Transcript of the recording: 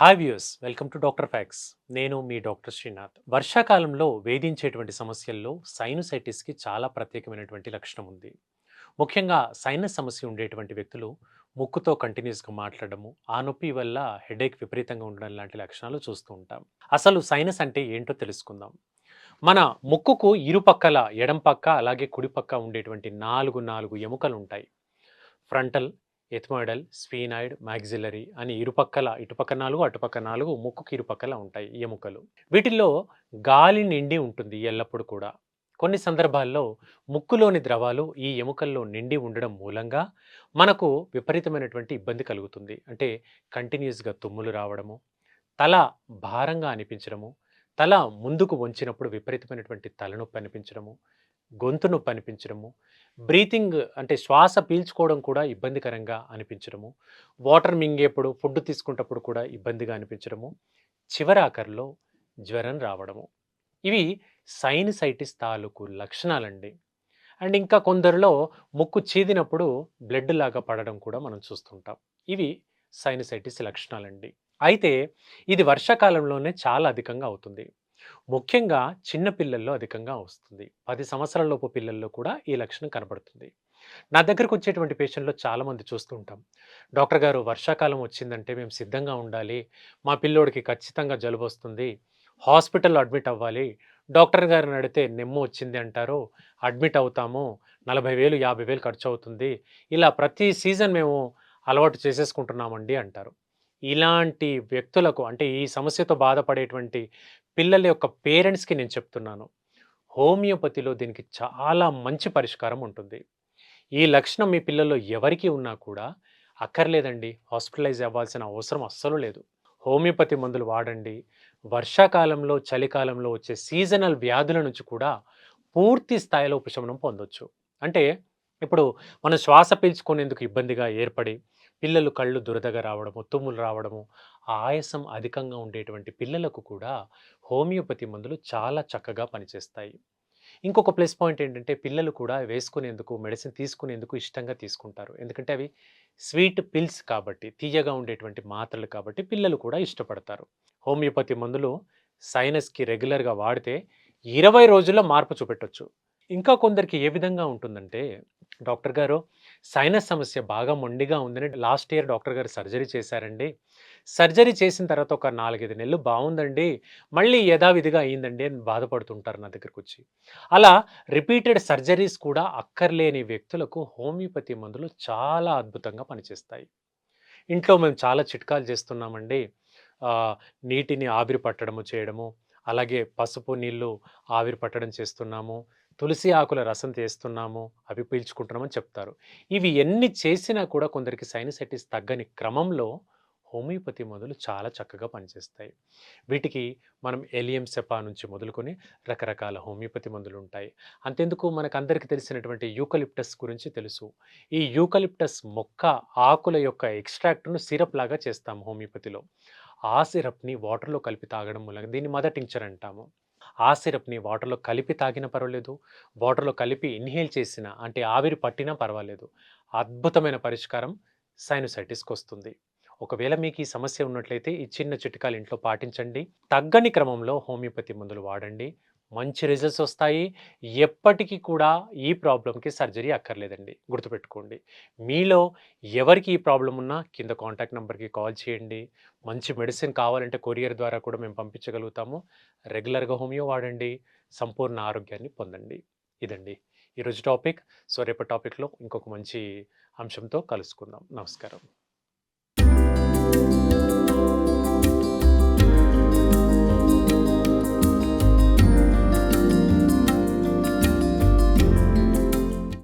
Hi views welcome to doctor facts నేను మీ doctor Srinath వర్షాకాలంలో వేధించేటువంటి సమస్యల్లో సైనసైటిస్కి చాలా ప్రత్యేకమైనటువంటి లక్షణం ఉంది. ముఖ్యంగా సైనస్ సమస్య ఉండేటువంటి వ్యక్తులు ముక్కుతో కంటిన్యూస్గా మాట్లాడము ఆ నొప్పి వల్ల హెడేక్ విపరీతంగా ఉండడం లాంటి లక్షణాలు చూస్తూ ఉంటాం. అసలు సైనస్ అంటే ఏంటో తెలుసుకుందాం. మన ముక్కుకు ఇరుపక్కల ఎడం పక్క అలాగే కుడిపక్క ఉండేటువంటి నాలుగు నాలుగు ఎముకలు ఉంటాయి. ఫ్రంటల్ ఎథ్మాయిడల్ స్పీనాయిడ్ మ్యాగ్జిలరీ అని ఇరుపక్కల ఇటుపక్క నాలుగు అటుపక్క నాలుగు ముక్కుకి ఇరుపక్కల ఉంటాయి ఎముకలు. వీటిల్లో గాలి నిండి ఉంటుంది ఎల్లప్పుడూ కూడా. కొన్ని సందర్భాల్లో ముక్కులోని ద్రవాలు ఈ ఎముకల్లో నిండి ఉండడం మూలంగా మనకు విపరీతమైనటువంటి ఇబ్బంది కలుగుతుంది. అంటే కంటిన్యూస్గా తుమ్ములు రావడము తల భారంగా అనిపించడము తల ముందుకు వంచినప్పుడు విపరీతమైనటువంటి తలనొప్పి అనిపించడము గొంతు నొప్పి అనిపించడము బ్రీతింగ్ అంటే శ్వాస పీల్చుకోవడం కూడా ఇబ్బందికరంగా అనిపించడము వాటర్ మింగేప్పుడు ఫుడ్ తీసుకునేటప్పుడు కూడా ఇబ్బందిగా అనిపించడము చివరాఖరిలో జ్వరం రావడము. ఇవి సైనసైటిస్ తాలూకు లక్షణాలండి. అండ్ ఇంకా కొందరిలో ముక్కు చీదినప్పుడు బ్లడ్ లాగా పడడం కూడా మనం చూస్తుంటాం. ఇవి సైనసైటిస్ లక్షణాలండి. అయితే ఇది వర్షాకాలంలోనే చాలా అధికంగా అవుతుంది. ముఖ్యంగా చిన్న పిల్లల్లో అధికంగా వస్తుంది. పది సంవత్సరాలలోపు పిల్లల్లో కూడా ఈ లక్షణం కనబడుతుంది నా దగ్గరకు వచ్చేటువంటి పేషెంట్లో చాలామంది చూస్తూ ఉంటాం. డాక్టర్ గారు వర్షాకాలం వచ్చిందంటే మేము సిద్ధంగా ఉండాలి. మా పిల్లోడికి ఖచ్చితంగా జలుబు వస్తుంది. హాస్పిటల్లో అడ్మిట్ అవ్వాలి. డాక్టర్ గారిని అడిగితే నెమ్ము వచ్చింది అంటారు. అడ్మిట్ అవుతాము. నలభై వేలు యాభై వేలు ఖర్చు అవుతుంది. ఇలా ప్రతి సీజన్ మేము అలవాటు చేసేసుకుంటున్నామండి అంటారు. ఇలాంటి వ్యక్తులకు అంటే ఈ సమస్యతో బాధపడేటువంటి పిల్లల యొక్క పేరెంట్స్కి నేను చెప్తున్నాను. హోమియోపతిలో దీనికి చాలా మంచి పరిష్కారం ఉంటుంది. ఈ లక్షణం మీ పిల్లల్లో ఎవరికి ఉన్నా కూడా అక్కర్లేదండి. హాస్పిటలైజ్ అవ్వాల్సిన అవసరం అస్సలు లేదు. హోమియోపతి మందులు వాడండి. వర్షాకాలంలో చలికాలంలో వచ్చే సీజనల్ వ్యాధుల నుంచి కూడా పూర్తి స్థాయిలో ఉపశమనం పొందొచ్చు. అంటే ఇప్పుడు మనం శ్వాస పీల్చుకునేందుకు ఇబ్బందిగా ఏర్పడి పిల్లలు కళ్ళు దురదగా రావడము తుమ్ములు రావడము ఆయాసం అధికంగా ఉండేటువంటి పిల్లలకు కూడా హోమియోపతి మందులు చాలా చక్కగా పనిచేస్తాయి. ఇంకొక ప్లస్ పాయింట్ ఏంటంటే పిల్లలు కూడా వేసుకునేందుకు మెడిసిన్ తీసుకునేందుకు ఇష్టంగా తీసుకుంటారు. ఎందుకంటే అవి స్వీట్ పిల్స్ కాబట్టి తీయగా ఉండేటువంటి మాత్రలు కాబట్టి పిల్లలు కూడా ఇష్టపడతారు. హోమియోపతి మందులు సైనస్కి రెగ్యులర్గా వాడితే ఇరవై రోజుల్లో మార్పు చూపెట్టొచ్చు. ఇంకా కొందరికి ఏ విధంగా ఉంటుందంటే డాక్టర్ గారు సైనస్ సమస్య బాగా మొండిగా ఉందని లాస్ట్ ఇయర్ డాక్టర్ గారు సర్జరీ చేశారండి. సర్జరీ చేసిన తర్వాత ఒక నాలుగైదు నెలలు బాగుందండి మళ్ళీ యథావిధిగా అయ్యిందండి అని బాధపడుతుంటారు నా దగ్గరకు వచ్చి అలా రిపీటెడ్ సర్జరీస్ కూడా అక్కర్లేని వ్యక్తులకు హోమియోపతి మందులు చాలా అద్భుతంగా పనిచేస్తాయి. ఇంట్లో మేము చాలా చిట్కాలు చేస్తున్నామండి. నీటిని ఆవిరి పట్టడము చేయడము అలాగే పసుపు నీళ్ళు ఆవిరి పట్టడం చేస్తున్నాము తులసి ఆకుల రసం తీస్తున్నాము అవి పీల్చుకుంటున్నామని చెప్తారు. ఇవి ఎన్ని చేసినా కూడా కొందరికి సైనసైటిస్ తగ్గని క్రమంలో హోమియోపతి మందులు చాలా చక్కగా పనిచేస్తాయి. వీటికి మనం ఎలియం సెపా నుంచి మొదలుకొని రకరకాల హోమియోపతి మందులు ఉంటాయి అంతెందుకు మనకు అందరికీ తెలిసినటువంటి యూకలిప్టస్ గురించి తెలుసు. ఈ యూకలిప్టస్ మొక్క ఆకుల యొక్క ఎక్స్ట్రాక్ట్ను సిరప్ లాగా చేస్తాం హోమియోపతిలో. ఆ సిరప్ని వాటర్లో కలిపి తాగడం మూలంగా దీన్ని మదర్ టింక్చర్ అంటాము. ఆ సిరప్ని వాటర్లో కలిపి తాగినా పర్వాలేదు వాటర్లో కలిపి ఇన్హేల్ చేసిన అంటే ఆవిరి పట్టినా పర్వాలేదు. అద్భుతమైన పరిష్కారం సైనసైటిస్కి వస్తుంది. ఒకవేళ మీకు ఈ సమస్య ఉన్నట్లయితే ఈ చిన్న చిట్కాలు ఇంట్లో పాటించండి. తగ్గని క్రమంలో హోమియోపతి మందులు వాడండి. మంచి రిజల్ట్స్ వస్తాయి. ఎప్పటికీ కూడా ఈ ప్రాబ్లంకి సర్జరీ అక్కర్లేదండి. గుర్తుపెట్టుకోండి. మీలో ఎవరికి ఈ ప్రాబ్లం ఉన్నా కింద కాంటాక్ట్ నెంబర్కి కాల్ చేయండి. మంచి మెడిసిన్ కావాలంటే కొరియర్ ద్వారా కూడా మేము పంపించగలుగుతాము. రెగ్యులర్గా హోమియో వాడండి. సంపూర్ణ ఆరోగ్యాన్ని పొందండి. ఇదండి ఈరోజు టాపిక్. సో రేపటి టాపిక్లో ఇంకొక మంచి అంశంతో కలుసుకుందాం. నమస్కారం.